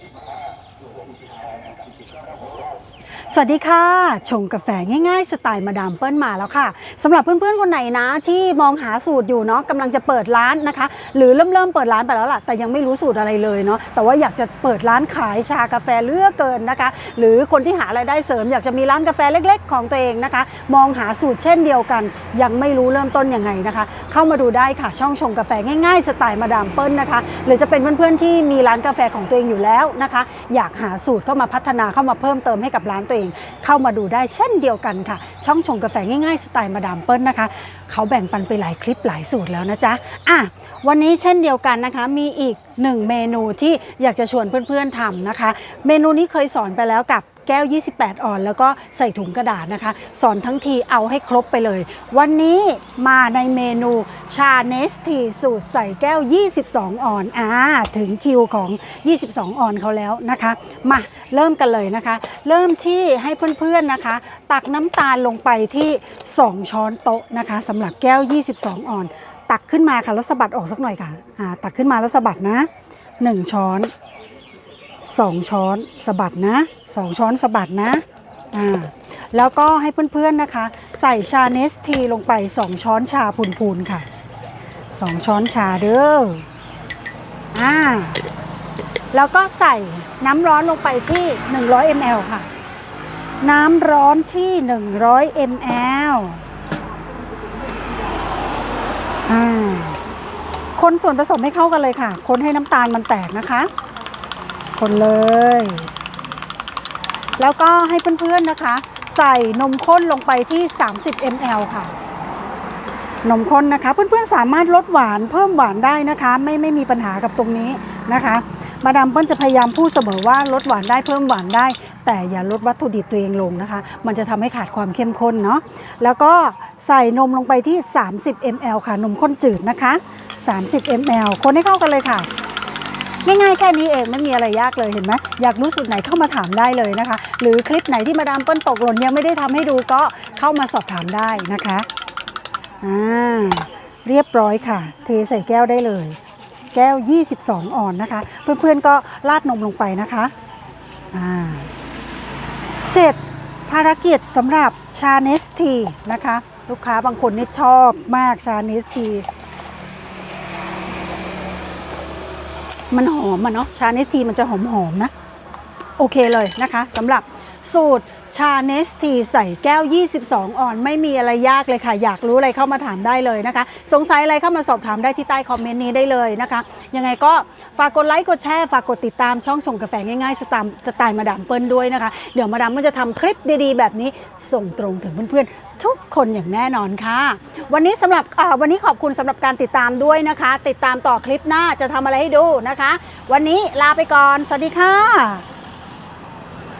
ที่มาอยู่วงที่มาแล้วกับที่เรา สวัสดีค่ะชงกาแฟง่ายๆ สไตล์มาดามเปิ้ลมาแล้วค่ะสำหรับเพื่อนๆคนไหนนะที่มองหาสูตรอยู่เนาะกำลังจะเปิดร้านนะคะ หรือเริ่มเริ่มเปิดร้านไปแล้วล่ะ แต่ยังไม่รู้สูตรอะไรเลยเนาะแต่ว่าอยากจะเปิดร้านขายชากาแฟเลือกเกินนะคะ หรือคนที่หารายได้เสริม อยากจะมีร้านกาแฟเล็ก ๆ ของตัวเองนะคะ มองหาสูตรเช่นเดียวกัน ยังไม่รู้เริ่มต้นยังไงนะคะ เข้ามาดูได้ค่ะช่องชงกาแฟง่ายๆ สไตล์มาดามเปิ้ลนะคะหรือจะเป็นเพื่อนๆที่มีร้านกาแฟของตัวเองอยู่แล้วนะคะ อยากหาสูตรเข้ามาพัฒนาเข้ามาเพิ่มเติมให้กับร้านตัวเอง เข้ามาดูได้เช่นเดียวกันค่ะ ช่องชงกาแฟง่ายๆสไตล์มาดามเปิ้ลนะคะ เขาแบ่งปันไปหลายคลิปหลายสูตรแล้วนะจ๊ะอะวันนี้เช่นเดียวกันนะคะมีอีกหนึ่งเมนูที่อยากจะชวนเพื่อนๆทำนะคะ เมนูนี้เคยสอนไปแล้วกับ แก้ว 28 ออน แล้วก็ใส่ถุงกระดาษนะคะ สอนทั้งทีเอาให้ครบไปเลย วันนี้มาในเมนูชาเนสทีสูตรใส่แก้ว 22 ออนอ่าถึงคิวของ 22 ออนเขาแล้วนะคะ มาเริ่มกันเลยนะคะ เริ่มที่ให้เพื่อนๆนะคะ ตักน้ำตาลลงไปที่ 2 ช้อนโต๊ะนะคะสำหรับแก้ว 22 ออน ตักขึ้นมาค่ะแล้วสะบัดออกสักหน่อยค่ะอ่าตักขึ้นมาแล้วสะบัดนะ 1 ช้อน 2ช้อนสะบัดนะ2ช้อนสะบัดนะอ่าแล้วก็ให้เพื่อนๆนะคะ ใส่ชาเนสทีลงไป2ช้อนชาพูนๆค่ะ2ช้อนชาเด้ออ่าแล้วก็ใส่น้ำร้อนลงไปที่ 100 ml ค่ะ น้ำร้อนที่ 100 ml อ่าคนส่วนผสมให้เข้ากันเลยค่ะ คนให้น้ำตาลมันแตกนะคะ คนเลย แล้วก็ให้เพื่อนๆนะคะ ใส่นมข้นลงไปที่ 30 ml ค่ะ นมข้นนะคะ เพื่อนๆสามารถลดหวานเพิ่มหวานได้นะคะ ไม่ไม่มีปัญหากับตรงนี้นะคะ มาดามเปิ้ลจะพยายามพูดเสมอว่าลดหวานได้เพิ่มหวานได้ แต่อย่าลดวัตถุดิบตัวเองลงนะคะ มันจะทำให้ขาดความเข้มข้นเนาะแล้วก็ใส่นมลงไปที่ 30 ml ค่ะนมข้นจืดนะคะ 30 ml คนให้เข้ากันเลยค่ะ ง่ายๆแค่นี้เองไม่มีอะไรยากเลยเห็นไหมอยากรู้สูตรไหนเข้ามาถามได้เลยนะคะ หรือคลิปไหนที่มาดามเปิ้ลตกหล่นยังไม่ได้ทำให้ดูก็เข้ามาสอบถามได้นะคะอ่าเรียบร้อยค่ะ เทใส่แก้วได้เลย แก้ว 22 ออนนะคะ เพื่อนๆก็ราดนมลงไปนะคะอ่าเสร็จภารกิจสำหรับชาเนสทีนะคะ ลูกค้าบางคนนี่ชอบมากชาเนสที มันหอมอะเนาะชาเนสทีมันจะหอมๆนะ โอเคเลยนะคะสำหรับ สูตรชาเนสทีใส่แก้ว 22ออน ไม่มีอะไรยากเลยค่ะ อยากรู้อะไรเข้ามาถามได้เลยนะคะ สงสัยอะไรเข้ามาสอบถามได้ที่ใต้คอมเมนต์นี้ได้เลยนะคะ ยังไงก็ฝากกดไลค์กดแชร์ ฝากกดติดตามช่องส่งกาแฟง่ายๆสไตล์สไตล์มาดามเปิ้ลด้วยนะคะ เดี๋ยวมาดามมันจะทำคลิปดีๆ แบบนี้ส่งตรงถึงเพื่อนๆ ทุกคนอย่างแน่นอนค่ะ วันนี้สำหรับวันนี้ขอบคุณสำหรับการติดตามด้วยนะคะ ติดตามต่อคลิปหน้าจะทำอะไรให้ดูนะคะ วันนี้ลาไปก่อน สวัสดีค่ะ